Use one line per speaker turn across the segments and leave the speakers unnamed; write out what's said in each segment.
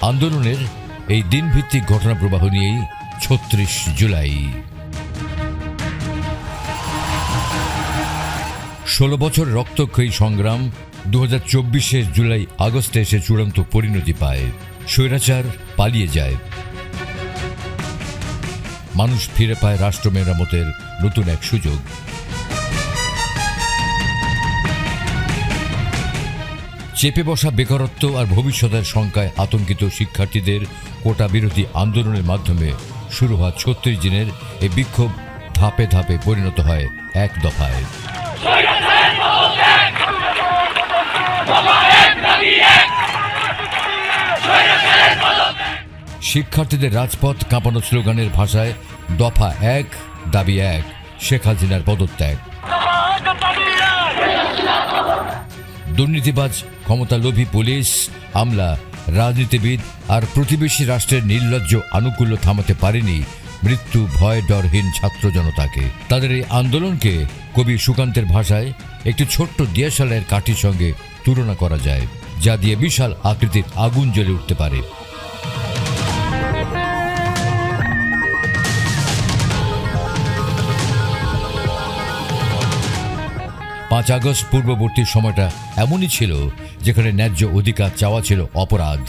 আন্দোলনের এই দিনভিত্তিক ঘটনা প্রবাহ নিয়েই ছত্রিশ জুলাই। ষোলো বছর রক্তক্ষয়ী সংগ্রাম দু হাজার চব্বিশে জুলাই আগস্টে এসে চূড়ান্ত পরিণতি পায়। স্বৈরাচার পালিয়ে যায়। মানুষ ফিরে পায় রাষ্ট্র মেরামতের নতুন এক সুযোগ। চেপে বসা বেকারত্ব আর ভবিষ্যতের শঙ্কায় আতঙ্কিত শিক্ষার্থীদের কোটা বিরোধী আন্দোলনের মাধ্যমে শুরু হওয়া ছত্রিশ দিনের এই বিক্ষোভ ধাপে ধাপে পরিণত হয় এক দফায়। শিক্ষার্থীদের রাজপথ কাঁপানো স্লোগানের ভাষায় দফা এক, দাবি এক, শেখ হাসিনার পদত্যাগ। দুর্নীতিবাজ, ক্ষমতালোভী পুলিশ আমলা রাজনীতিবিদ আর প্রতিবেশী রাষ্ট্রের নির্লজ্জ আনুকূল্য থামাতে পারেনি মৃত্যু ভয় ডরহীন ছাত্র জনতাকে। তাদের এই আন্দোলনকে কবি সুকান্তের ভাষায় একটি ছোট্ট দিয়াশালের কাঠির সঙ্গে তুলনা করা যায়, যা দিয়ে বিশাল আকৃতির আগুন জ্বলে উঠতে পারে। পাঁচ আগস্ট পূর্ববর্তী সময়টা এমনই ছিল যেখানে ন্যায্য অধিকার চাওয়া ছিল অপরাধ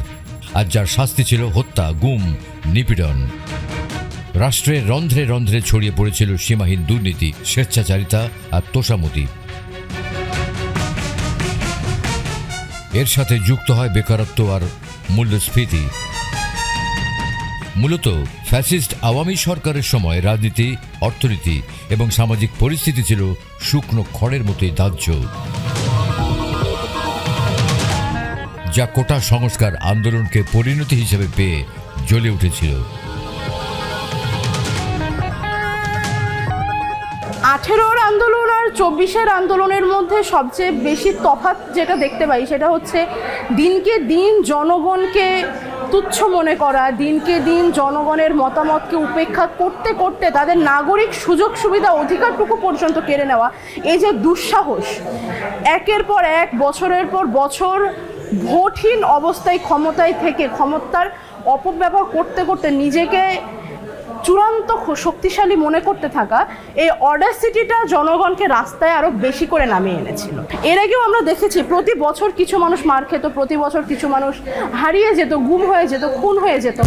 আর যার শাস্তি ছিল হত্যা, গুম, নিপীড়ন। রাষ্ট্রের রন্ধ্রে রন্ধ্রে ছড়িয়ে পড়েছিল সীমাহীন দুর্নীতি, স্বেচ্ছাচারিতা আর তোষামতি। এর সাথে যুক্ত হয় বেকারত্ব আর মূল্যস্ফীতি। মূলত ফ্যাসিস্ট আওয়ামী সরকারের সময় রাজনীতি, অর্থনীতি এবং সামাজিক পরিস্থিতি ছিল শুকনো খড়ের মতোই দাহ্য যা কোটা সংস্কার আন্দোলনকে পরিণতি হিসেবে পেয়ে জ্বলে উঠেছিল।
আঠেরোর আন্দোলন আর চব্বিশের আন্দোলনের মধ্যে সবচেয়ে বেশি তফাৎ যেটা দেখতে পাই সেটা হচ্ছে দিনকে দিন জনগণকে তুচ্ছ মনে করা, দিনকে দিন জনগণের মতামতকে উপেক্ষা করতে করতে তাদের নাগরিক সুযোগ সুবিধা অধিকারটুকু পর্যন্ত কেড়ে নেওয়া, এই যে দুঃসাহস। একের পর এক, বছরের পর বছর ভোটহীন অবস্থায় ক্ষমতায় থেকে ক্ষমতার অপব্যবহার করতে করতে নিজেকে চূড়ান্ত শক্তিশালী মনে করতে থাকা এই অর্ডার সিটিটা জনগণকে রাস্তায় আরও বেশি করে নামিয়ে এনেছিল। এর আগেও আমরা দেখেছি, প্রতি বছর কিছু মানুষ মার খেত, প্রতি বছর কিছু মানুষ হারিয়ে যেত, গুম হয়ে যেত, খুন হয়ে যেত।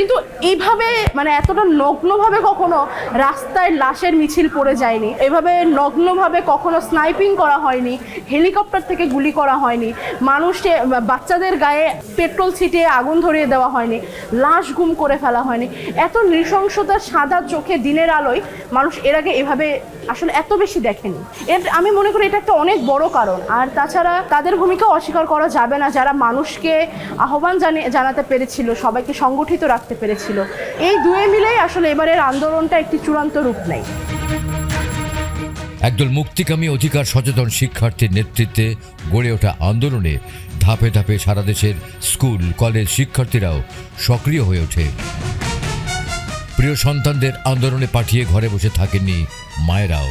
কিন্তু এইভাবে মানে এতটা নগ্নভাবে কখনো রাস্তায় লাশের মিছিল পড়ে যায়নি। এভাবে নগ্নভাবে কখনো স্নাইপিং করা হয়নি হেলিকপ্টার থেকে গুলি করা হয়নি মানুষে বাচ্চাদের গায়ে পেট্রোল ছিটিয়ে আগুন ধরিয়ে দেওয়া হয়নি, লাশ গুম করে ফেলা হয়নি। এত নৃশংসতা সাদা চোখে দিনের আলোয় মানুষ এর আগে এভাবে আসলে এত বেশি দেখেনি। এর, আমি মনে করি এটা একটা অনেক বড় কারণ। আর তাছাড়া তাদের ভূমিকা অস্বীকার করা যাবে না। যারা মানুষকে আহ্বান জানাতে পেরেছিল, সবাইকে সংগঠিত রাখতে পেরেছিল। এই দুয়ে মিলেই আসলে এবারের আন্দোলনটা একটি চূড়ান্ত রূপ নেয়।
একদল মুক্তিকামী অধিকার সচেতন শিক্ষার্থীর নেতৃত্বে গড়ে ওঠা আন্দোলনে ধাপে ধাপে সারা দেশের স্কুল, কলেজ শিক্ষার্থীরাও সক্রিয় হয়ে ওঠে। প্রিয় সন্তানদের আন্দোলনে পাঠিয়ে ঘরে বসে থাকেননি মায়েরাও।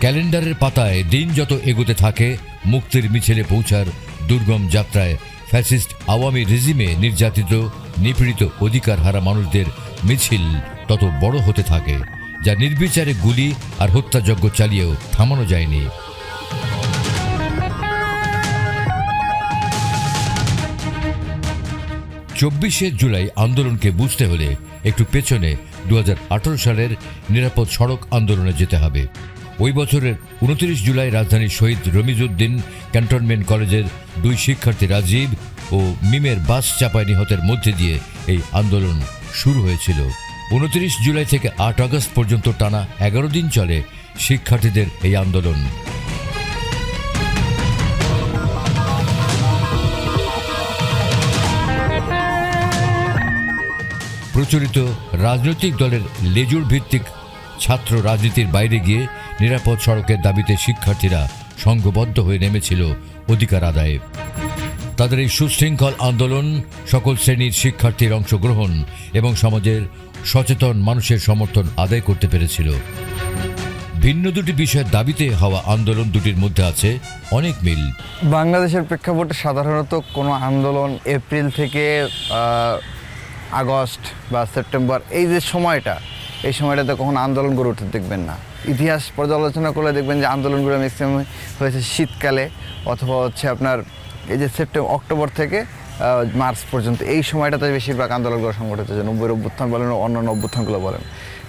ক্যালেন্ডারের পাতায় দিন যত এগোতে থাকে, মুক্তির মিছিলে পৌঁছার দুর্গম যাত্রায় ফ্যাসিস্ট আওয়ামী রেজিমে নির্যাতিত, নিপীড়িত অধিকার হারা মানুষদের মিছিল তত বড় হতে থাকে, যা নির্বিচারে গুলি আর হত্যাযজ্ঞ চালিয়েও থামানো যায়নি। চব্বিশে জুলাই আন্দোলনকে বুঝতে হলে একটু পেছনে দু হাজার আঠারো সালের নিরাপদ সড়ক আন্দোলনে যেতে হবে। ওই বছরের উনত্রিশ জুলাই রাজধানীর শহীদ রমিজউদ্দিন ক্যান্টনমেন্ট কলেজের দুই শিক্ষার্থী রাজীব ও মিমের বাস চাপায় নিহতের মধ্যে দিয়ে এই আন্দোলন শুরু হয়েছিল। উনত্রিশ জুলাই থেকে আট আগস্ট পর্যন্ত টানা এগারো দিন চলে শিক্ষার্থীদের এই আন্দোলন। প্রচলিত রাজনৈতিক দলের লেজুর ভিত্তিক ছাত্র রাজনীতির বাইরে গিয়ে নিরাপদ সড়কের দাবিতে শিক্ষার্থীরা সংঘবদ্ধ হয়ে নেমেছিল অধিকার আদায়ে। তাদের এই সুশৃঙ্খল আন্দোলন সকল শ্রেণির শিক্ষার্থীর অংশগ্রহণ এবং সমাজের সচেতন মানুষের সমর্থন আদায় করতে পেরেছিল। ভিন্ন দুটি বিষয়ের দাবিতে হওয়া আন্দোলন দুটির মধ্যে আছে অনেক মিল।
বাংলাদেশের প্রেক্ষাপটে সাধারণত কোনো আন্দোলন এপ্রিল থেকে আগস্ট বা সেপ্টেম্বর, এই যে সময়টা, এই সময়টাতে কখনো আন্দোলন গড়ে উঠতে দেখবেন না। ইতিহাস পর্যালোচনা করলে দেখবেন যে আন্দোলনগুলো ম্যাক্সিমাম হয়েছে শীতকালে অথবা হচ্ছে আপনার এই যে সেপ্টেম্বর অক্টোবর থেকে মার্চ পর্যন্ত। এই সময়টাতে বেশিরভাগ আন্দোলনগুলো সংগঠিত হয়েছে। নব্বই অভ্যুত্থান বলেন অন্যান্য অভ্যুত্থানগুলো বলেন।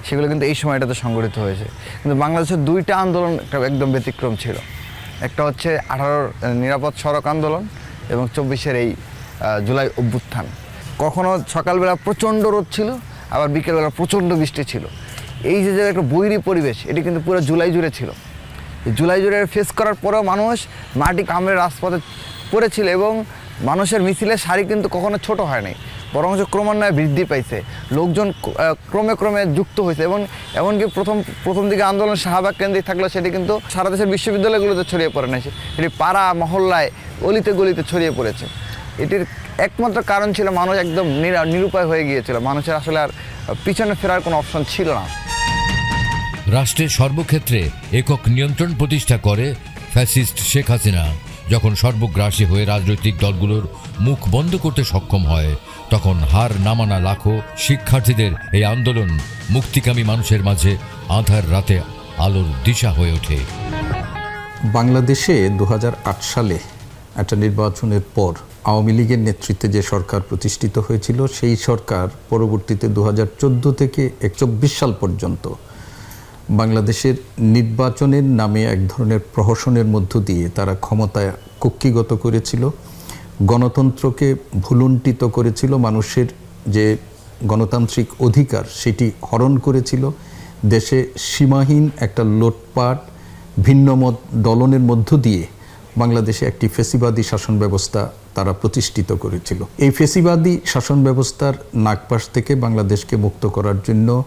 সেগুলো কিন্তু এই সময়টাতে সংগঠিত হয়েছে। কিন্তু বাংলাদেশের দুইটা আন্দোলন একদম ব্যতিক্রম ছিল। একটা হচ্ছে আঠারোর নিরাপদ সড়ক আন্দোলন এবং চব্বিশের এই জুলাই অভ্যুত্থান। কখনো সকালবেলা প্রচণ্ড রোদ ছিল, আবার বিকেলবেলা প্রচণ্ড বৃষ্টি ছিল। এই যে যে একটা বৈরী পরিবেশ, এটি কিন্তু পুরো জুলাই জুড়ে ছিল। জুলাই জুড়ে ফেস করার পরেও মানুষ মাটি কামড়ে রাজপথে পড়েছিল এবং মানুষের মিছিলের শাড়ি কিন্তু কখনো ছোট হয় নাই বরং ক্রমান্বয়ে বৃদ্ধি পাইছে। লোকজন ক্রমে ক্রমে যুক্ত হয়েছে এবং এমনকি প্রথম প্রথম দিকে আন্দোলন শাহবাগ কেন্দ্রিক থাকলেও সেটি কিন্তু সারা দেশের বিশ্ববিদ্যালয়গুলোতে ছড়িয়ে পড়ে না সেটি পাড়া, মহল্লায়, অলিতে গলিতে ছড়িয়ে পড়েছে। এটির একমাত্র কারণ ছিল মানুষ একদম নিরা- নিরুপায় হয়ে গিয়েছিল। মানুষের আসলে আর পিছনে ফেরার কোনো অপশন ছিল না।
রাষ্ট্রের সর্বক্ষেত্রে একক নিয়ন্ত্রণ প্রতিষ্ঠা করে ফ্যাসিস্ট শেখ হাসিনা। যখন সর্বগ্রাসী হয়ে রাজনৈতিক দলগুলোর মুখ বন্ধ করতে সক্ষম হয়, তখন হার নামানা লাখো শিক্ষার্থীদের এই আন্দোলন মুক্তিকামী মানুষের মাঝে আধার রাতে আলোর দিশা হয়ে ওঠে।
বাংলাদেশে দু হাজার আট সালে একটা নির্বাচনের পর আওয়ামী লীগের নেতৃত্বে যে সরকার প্রতিষ্ঠিত হয়েছিল, সেই সরকার পরবর্তীতে দু হাজার চোদ্দ থেকে একচব্বিশ সাল পর্যন্ত বাংলাদেশের নির্বাচনের নামে এক ধরনের প্রহসনের মধ্য দিয়ে তারা ক্ষমতায় কুক্ষিগত করেছিল, গণতন্ত্রকে ভুলুণ্ঠিত করেছিল, মানুষের যে গণতান্ত্রিক অধিকার সেটি হরণ করেছিল, দেশে সীমাহীন একটা লোটপাট ভিন্নমত দলনের মধ্য দিয়ে বাংলাদেশে একটি ফেসিবাদী শাসন ব্যবস্থা তারা প্রতিষ্ঠিত করেছিল। এই ফেসিবাদী শাসন ব্যবস্থার নাগপাশ থেকে বাংলাদেশকে মুক্ত করার জন্য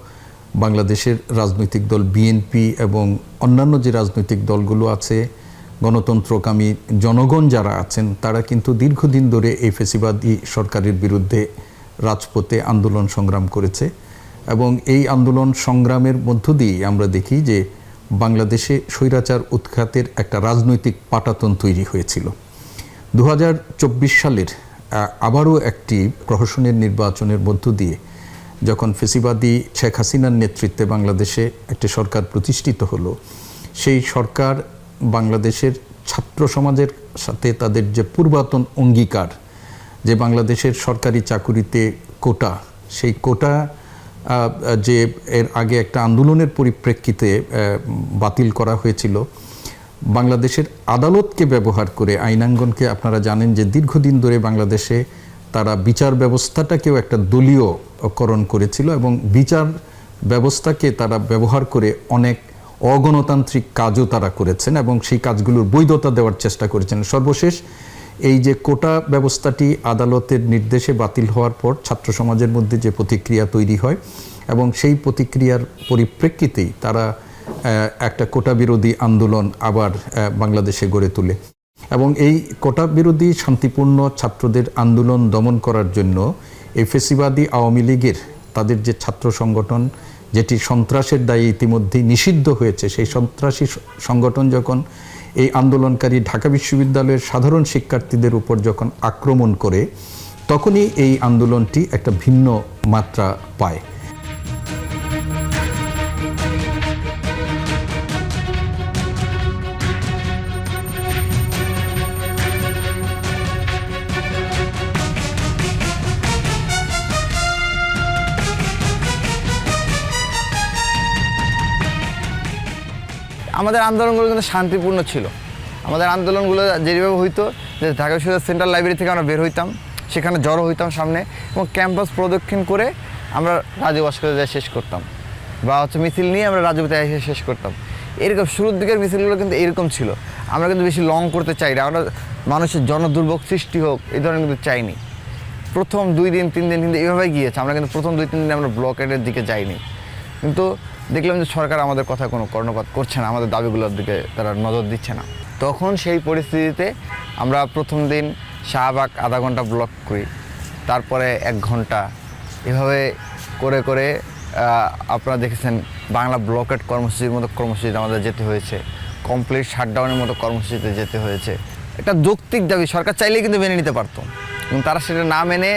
বাংলাদেশের রাজনৈতিক দল বিএনপি এবং অন্যান্য যে রাজনৈতিক দলগুলো আছে, গণতন্ত্রকামী জনগণ যারা আছেন, তারা কিন্তু দীর্ঘদিন ধরে এই ফেসিবাদী সরকারের বিরুদ্ধে রাজপথে আন্দোলন সংগ্রাম করেছে। এবং এই আন্দোলন সংগ্রামের মধ্য দিয়েই আমরা দেখি যে বাংলাদেশে স্বৈরাচার উৎখাতের একটা রাজনৈতিক পাটাতন তৈরি হয়েছিল। দু হাজার চব্বিশ সালের আবারও একটি প্রহসনের নির্বাচনের মধ্য দিয়ে যখন ফেসিবাদী শেখ হাসিনার নেতৃত্বে বাংলাদেশে একটি সরকার প্রতিষ্ঠিত হলো, সেই সরকার বাংলাদেশের ছাত্র সমাজের সাথে তাদের যে পূর্বাতন অঙ্গীকার, যে বাংলাদেশের সরকারি চাকুরিতে কোটা, সেই কোটা যে এর আগে একটা আন্দোলনের পরিপ্রেক্ষিতে বাতিল করা হয়েছিল, বাংলাদেশের আদালতকে ব্যবহার করে আইনাঙ্গনকে আপনারা জানেন যে দীর্ঘদিন ধরে বাংলাদেশে তারা বিচার ব্যবস্থাটাকেও একটা দলীয়করণ করেছিল এবং বিচার ব্যবস্থাকে তারা ব্যবহার করে অনেক অগণতান্ত্রিক কাজও তারা করেছেন এবং সেই কাজগুলোর বৈধতা দেওয়ার চেষ্টা করেছেন। সর্বশেষ এই যে কোটা ব্যবস্থাটি আদালতের নির্দেশে বাতিল হওয়ার পর ছাত্র সমাজের মধ্যে যে প্রতিক্রিয়া তৈরি হয় এবং সেই প্রতিক্রিয়ার পরিপ্রেক্ষিতেই তারা একটা কোটা বিরোধী আন্দোলন আবার বাংলাদেশে গড়ে তোলে। এবং এই কোটা বিরোধী শান্তিপূর্ণ ছাত্রদের আন্দোলন দমন করার জন্য এই ফেসিবাদী আওয়ামী লীগের তাদের যে ছাত্র সংগঠন, যেটি সন্ত্রাসের দায়ে ইতিমধ্যেই নিষিদ্ধ হয়েছে, সেই সন্ত্রাসী সংগঠন যখন এই আন্দোলনকারী ঢাকা বিশ্ববিদ্যালয়ের সাধারণ শিক্ষার্থীদের উপর যখন আক্রমণ করে, তখনই এই আন্দোলনটি একটা ভিন্ন মাত্রা পায়।
আমাদের আন্দোলনগুলো কিন্তু শান্তিপূর্ণ ছিল। আমাদের আন্দোলনগুলো যেভাবে হইতো, যে ঢাকা বিশ্ববিদ্যালয় সেন্ট্রাল লাইব্রেরি থেকে আমরা বের হইতাম, সেখানে জড়ো হইতাম সামনে এবং ক্যাম্পাস প্রদক্ষিণ করে আমরা রাজু ভাস্কর যায় শেষ করতাম বা হচ্ছে মিছিল নিয়ে আমরা রাজপথে এসে শেষ করতাম। এরকম শুরুর দিকের মিছিলগুলো কিন্তু এরকম ছিল। আমরা কিন্তু বেশি লং করতে চাই না। আমরা মানুষের জনদুর্ভোগ সৃষ্টি হোক, এই ধরনের কিন্তু চাইনি। প্রথম দুই দিন, তিন দিন কিন্তু এইভাবে গিয়েছে। আমরা কিন্তু প্রথম দুই, তিন দিন আমরা ব্লকেটের দিকে যাইনি। কিন্তু দেখলাম যে সরকার আমাদের কথা কোনো কর্ণপাত করছে না, আমাদের দাবিগুলোর দিকে তারা নজর দিচ্ছে না। তখন সেই পরিস্থিতিতে আমরা প্রথম দিন শাহবাগ আধা ঘণ্টা ব্লক করি। তারপরে এক ঘণ্টা। এভাবে করে করে আপনারা দেখেছেন বাংলা ব্লকেট কর্মসূচির মতো কর্মসূচিতে আমাদের যেতে হয়েছে। কমপ্লিট শাটডাউনের মতো কর্মসূচিতে যেতে হয়েছে। এটা যৌক্তিক দাবি, সরকার চাইলেই কিন্তু মেনে নিতে পারতো। কিন্তু তারা সেটা না মেনে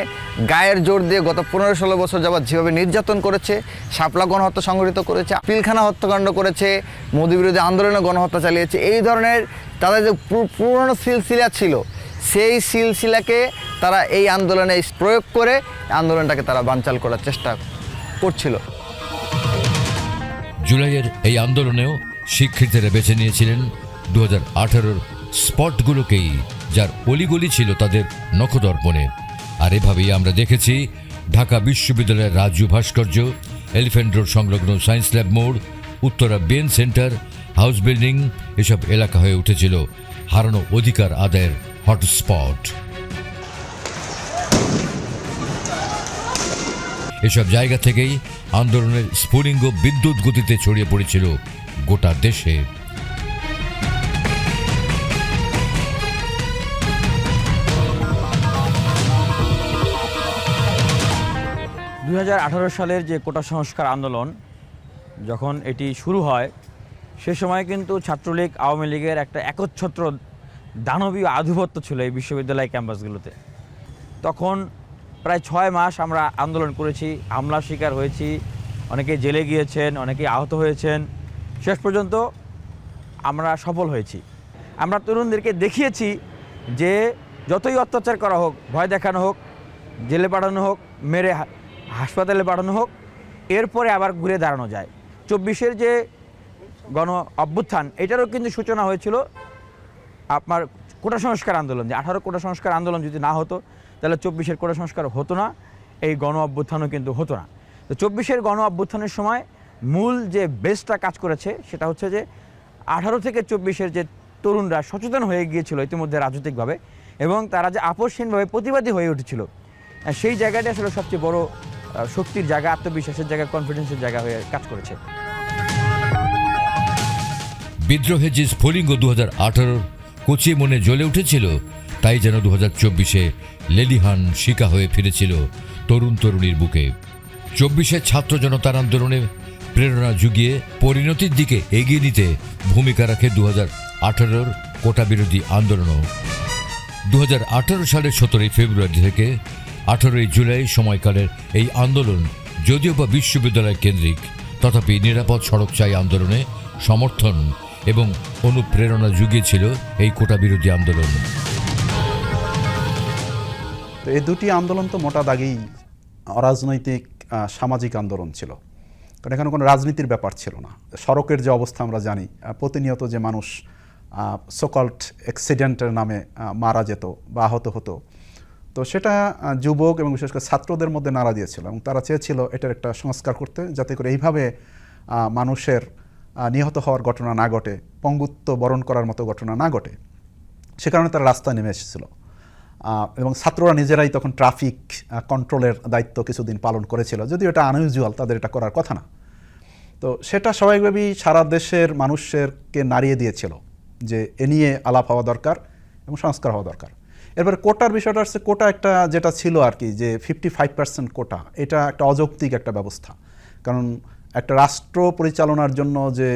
গায়ের জোর দিয়ে গত পনেরো ষোলো বছর যাবৎ যেভাবে নির্যাতন করেছে, শাপলা গণহত্যা সংগঠিত করেছে, পিলখানা হত্যাকাণ্ড করেছে, মোদী বিরোধী আন্দোলনে গণহত্যা চালিয়েছে, এই ধরনের তাদের যে পুরনো সিলসিলা ছিল, সেই সিলসিলাকে তারা এই আন্দোলনে প্রয়োগ করে আন্দোলনটাকে তারা বানচাল করার চেষ্টা করছিল।
জুলাইয়ের এই আন্দোলনেও শিক্ষার্থীরা বেছে নিয়েছিলেন দু হাজার আঠারোর স্পটগুলোকেই, যার অলিগলি ছিল তাদের নখদর্পণে। আর এভাবেই আমরা দেখেছি, ঢাকা বিশ্ববিদ্যালয়ের রাজু ভাস্কর্য এলিফ্যান্ট রোড সংলগ্ন সায়েন্স ল্যাব মোড়, উত্তরা বেন সেন্টার, হাউস বিল্ডিং, এসব এলাকা হয়ে উঠেছিল হারানো অধিকার আদায়ের হটস্পট। এসব জায়গা থেকেই আন্দোলনের স্ফুলিঙ্গ বিদ্যুৎ গতিতে ছড়িয়ে পড়েছিল গোটা দেশে।
দু হাজার আঠারো সালের যে কোটা সংস্কার আন্দোলন যখন এটি শুরু হয়, সে সময় কিন্তু ছাত্রলীগ, আওয়ামী লীগের একটা একচ্ছত্র দানবীয় আধিপত্য ছিল এই বিশ্ববিদ্যালয় ক্যাম্পাসগুলোতে। তখন প্রায় ছয় মাস আমরা আন্দোলন করেছি হামলার শিকার হয়েছি, অনেকে জেলে গিয়েছেন, অনেকে আহত হয়েছেন। শেষ পর্যন্ত আমরা সফল হয়েছি। আমরা তরুণদেরকে দেখিয়েছি যে যতই অত্যাচার করা হোক, ভয় দেখানো হোক, জেলে পাঠানো হোক, মেরে হাসপাতালে পাঠানো হোক, এরপরে আবার ঘুরে দাঁড়ানো যায়। চব্বিশের যে গণ অভ্যুত্থান, এটারও কিন্তু সূচনা হয়েছিল আপনার কোটা সংস্কার আন্দোলন, যে আঠারো কোটা সংস্কার আন্দোলন যদি না হতো, তাহলে চব্বিশের কোটা সংস্কার হতো না, এই গণ অভ্যুত্থানও কিন্তু হতো না। তো চব্বিশের গণ অভ্যুত্থানের সময় মূল যে বেসটা কাজ করেছে, সেটা হচ্ছে যে আঠারো থেকে চব্বিশের যে তরুণরা সচেতন হয়ে গিয়েছিল ইতিমধ্যে রাজনৈতিকভাবে, এবং তারা যে আপোষহীনভাবে প্রতিবাদী হয়ে উঠেছিল, সেই জায়গাটা আসলে সবচেয়ে বড় শক্তির জায়গা, আত্মবিশ্বাসের জায়গা কনফিডেন্সের জায়গা হয়ে কাজ করেছে।
বিদ্রোহের যে স্ফুলিঙ্গ দু হাজার আঠারোর মনে জ্বলে উঠেছিল, তাই যেন দু হাজার চব্বিশে লেলিহান শিকা হয়ে ফিরেছিল তরুণ তরুণীর বুকে। চব্বিশে ছাত্র জনতার আন্দোলনে প্রেরণা জুগিয়ে পরিণতির দিকে এগিয়ে নিতে ভূমিকা রাখে দু হাজার আঠারোর কোটা বিরোধী আন্দোলনও। দু হাজার আঠারো সালের সতেরোই ফেব্রুয়ারি থেকে আঠারোই জুলাই সময়কালের এই আন্দোলন যদিও বা বিশ্ববিদ্যালয় কেন্দ্রিক, তথাপি নিরাপদ সড়ক চাই আন্দোলনে সমর্থন এবং অনুপ্রেরণা জুগিয়েছিল এই কোটা বিরোধী আন্দোলন।
তো এই দুটি আন্দোলন তো মোটা দাগেই অরাজনৈতিক সামাজিক আন্দোলন ছিল। কারণ এখানে কোনো রাজনীতির ব্যাপার ছিল না। সড়কের যে অবস্থা আমরা জানি প্রতিনিয়ত যে মানুষ সকল্ট অ্যাক্সিডেন্টের নামে মারা যেত বা আহত হতো তো সেটা যুবক এবং বিশেষ করে ছাত্রদের মধ্যে নাড়া দিয়েছিল এবং তারা চেয়েছিল এটার একটা সংস্কার করতে যাতে করে এইভাবে মানুষের নিহত হওয়ার ঘটনা না ঘটে, পঙ্গুত্ব বরণ করার মতো ঘটনা না ঘটে। সে কারণে তারা রাস্তায় নেমে এসেছিল। এবং ছাত্ররা নিজেরাই তখন ট্রাফিক কন্ট্রোলের দায়িত্ব কিছুদিন পালন করেছিল। যদিও এটা আনইউজুয়াল, তাদের এটা করার কথা না। তো সেটা স্বাভাবিকভাবেই সারা দেশের মানুষেরকে নাড়িয়ে দিয়েছিল যে এ নিয়ে আলাপ হওয়া দরকার এবং সংস্কার হওয়া দরকার। এরপরে কোটার বিষয়টা হচ্ছে কোটা একটা যেটা ছিল আর কি, যে ফিফটি ফাইভ পার্সেন্ট কোটা, এটা একটা অযৌক্তিক একটা ব্যবস্থা। কারণ একটা রাষ্ট্র পরিচালনার জন্য যে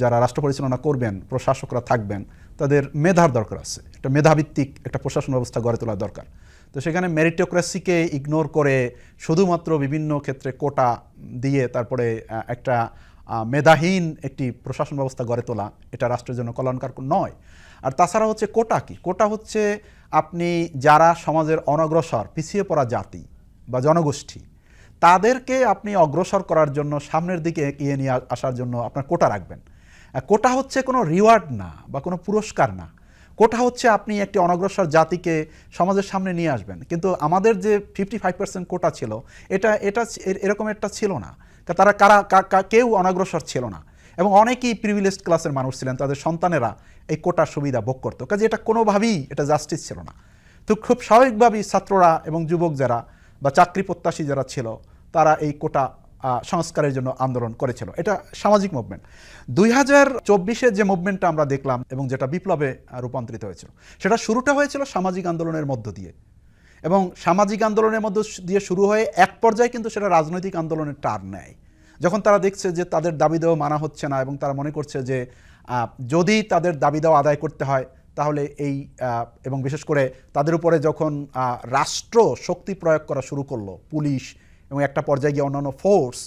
যারা রাষ্ট্র পরিচালনা করবেন, প্রশাসকরা থাকবেন, তাদের মেধার দরকার আছে। একটা মেধাভিত্তিক একটা প্রশাসন ব্যবস্থা গড়ে তোলা দরকার। তো সেখানে মেরিটোক্রেসিকে ইগনোর করে শুধুমাত্র বিভিন্ন ক্ষেত্রে কোটা দিয়ে তারপরে একটা মেধাহীন একটি প্রশাসন ব্যবস্থা গড়ে তোলা, এটা রাষ্ট্রের জন্য কল্যাণকার নয়। আর তাছাড়া হচ্ছে কোটা কি? কোটা হচ্ছে আপনি যারা সমাজের অনগ্রসর, পিছিয়ে পড়া জাতি বা জনগোষ্ঠী, তাদেরকে আপনি অগ্রসর করার জন্য, সামনের দিকে এগিয়ে নিয়ে আসার জন্য আপনার কোটা রাখবেন। কোটা হচ্ছে কোনো রিওয়ার্ড না বা কোনো পুরস্কার না। কোটা হচ্ছে আপনি একটি অনগ্রসর জাতিকে সমাজের সামনে নিয়ে আসবেন। কিন্তু আমাদের যে ফিফটি ফাইভ পার্সেন্ট কোটা ছিল, এটা এটা এরকম একটা ছিল না। তারা কারা কেউ অনগ্রসর ছিল না। এবং অনেকেই প্রিভিলেজড ক্লাসের মানুষ ছিলেন, তাদের সন্তানেরা এই কোটার সুবিধা ভোগ করতো। কাজে এটা কোনোভাবেই এটা জাস্টিস ছিল না। তো খুব স্বাভাবিকভাবেই ছাত্ররা এবং যুবক যারা বা চাকরি প্রত্যাশী যারা ছিল, তারা এই কোটা সংস্কারের জন্য আন্দোলন করেছিল। এটা সামাজিক মুভমেন্ট দুই হাজার চব্বিশে যে মুভমেন্টটা আমরা দেখলাম এবং যেটা বিপ্লবে রূপান্তরিত হয়েছিল, সেটা শুরুটা হয়েছিল সামাজিক আন্দোলনের মধ্য দিয়ে। এবং সামাজিক আন্দোলনের মধ্যে দিয়ে শুরু হয়ে এক পর্যায়ে কিন্তু সেটা রাজনৈতিক আন্দোলনের টার্ন নেয়। যখন তারা দেখছে যে তাদের দাবি দেওয়া মানা হচ্ছে না এবং তারা মনে করছে যে যদি তাদের দাবি দেওয়া আদায় করতে হয়, তাহলে এই এবং বিশেষ করে তাদের উপরে যখন রাষ্ট্র শক্তি প্রয়োগ করা শুরু করল, পুলিশ এবং একটা পর্যায়ে গিয়ে অন্যান্য ফোর্স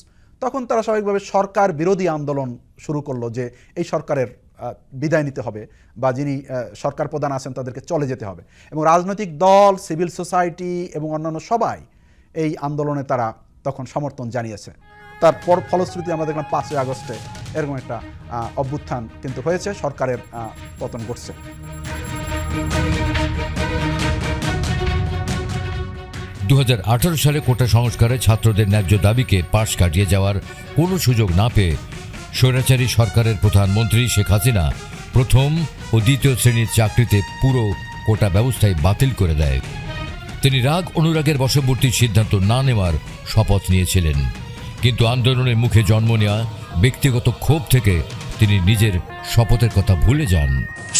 তখন তারা স্বাভাবিকভাবে সরকার বিরোধী আন্দোলন শুরু করল যে, এই সরকারের বিদায় নিতে হবে বা যিনি সরকার প্রধান আছেন তাদেরকে চলে যেতে হবে। এবং রাজনৈতিক দল, সিভিল সোসাইটি এবং অন্যান্য সবাই এই আন্দোলনে তারা তখন সমর্থন জানিয়েছে। তারপর ফলশ্রুতি আমরা দেখলাম পাঁচই আগস্টে এরকম একটা অভ্যুত্থান কিন্তু হয়েছে, সরকারের পতন ঘটছে।
দু হাজার আঠারো সালে কোটা সংস্কারে ছাত্রদের ন্যায্য দাবিকে পাশ কাটিয়ে যাওয়ার কোনো সুযোগ না পেয়ে স্বৈরাচারী সরকারের প্রধানমন্ত্রী শেখ হাসিনা প্রথম ও দ্বিতীয় শ্রেণির চাকরিতে পুরো কোটা ব্যবস্থায় বাতিল করে দেয়। তিনি রাগ, অনুরাগের বশবর্তীর সিদ্ধান্ত না নেওয়ার শপথ নিয়েছিলেন। কিন্তু আন্দোলনের মুখে জন্ম নেওয়া ব্যক্তিগত ক্ষোভ থেকে তিনি নিজের শপথের কথা ভুলে যান।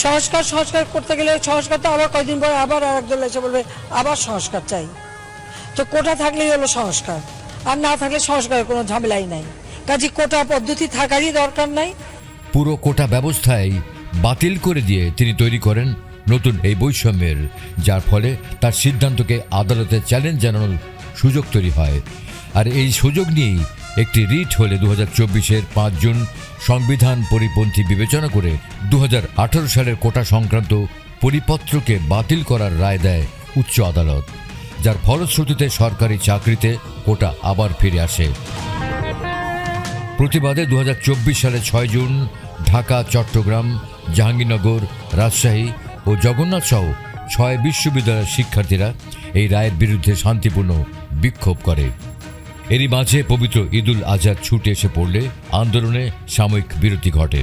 সংস্কার সংস্কার করতে গেলে সংস্কার তো আবার কয়দিন পরে আবার আর একদল এসে বলবে, আবার সংস্কার চাই। তো কোটা থাকলেই হলো সংস্কার, আর না থাকলে সংস্কারের কোনো ঝামেলাই নাই। কাজে কোটা পদ্ধতি থাকারই দরকার নাই।
পুরো কোটা ব্যবস্থায় বাতিল করে দিয়ে তিনি তৈরি করেন নতুন এই বৈষম্যের, যার ফলে তার সিদ্ধান্তকে আদালতে চ্যালেঞ্জ জানানোর সুযোগ তৈরি হয়। আর এই সুযোগ নিয়েই একটি রিট হলে দু হাজার চব্বিশের পাঁচ জুন সংবিধান পরিপন্থী বিবেচনা করে দু হাজার আঠারো সালের কোটা সংক্রান্ত পরিপত্রকে বাতিল করার রায় দেয় উচ্চ আদালত, যার ফলশ্রুতিতে সরকারি চাকরিতে কোটা আবার ফিরে আসে। প্রতিবাদে দুহাজার চব্বিশ সালে ছয় জুন ঢাকা, চট্টগ্রাম, জাহাঙ্গীরনগর, রাজশাহী ও জগন্নাথ সহ ছয় বিশ্ববিদ্যালয়ের শিক্ষার্থীরা এই রায়ের বিরুদ্ধে শান্তিপূর্ণ বিক্ষোভ করে। এরই মাঝে পবিত্র ঈদুল আজহার ছুটে এসে পড়লে আন্দোলনে সাময়িক বিরতি ঘটে।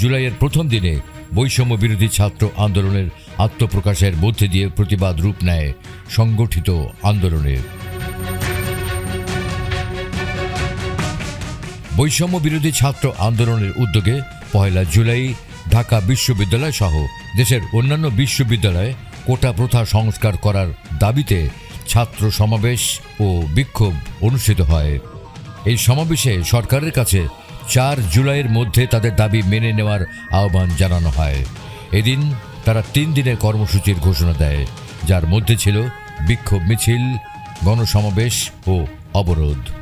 জুলাইয়ের প্রথম দিনে বৈষম্য বিরোধী ছাত্র আন্দোলনের আত্মপ্রকাশের মধ্যে দিয়ে প্রতিবাদ রূপ নেয় সংগঠিত আন্দোলনের বৈষম্য বিরোধী ছাত্র আন্দোলনের উদ্যোগে পয়লা জুলাই ঢাকা বিশ্ববিদ্যালয় সহ দেশের অন্যান্য বিশ্ববিদ্যালয়ে কোটা প্রথা সংস্কার করার দাবিতে ছাত্র সমাবেশ ও বিক্ষোভ অনুষ্ঠিত হয়। এই সমাবেশে সরকারের কাছে চার জুলাইয়ের মধ্যে তাদের দাবি মেনে নেওয়ার আহ্বান জানানো হয়। এদিন তারা তিন দিনের কর্মসূচির ঘোষণা দেয় যার মধ্যে ছিল বিক্ষোভ মিছিল গণসমাবেশ ও অবরোধ।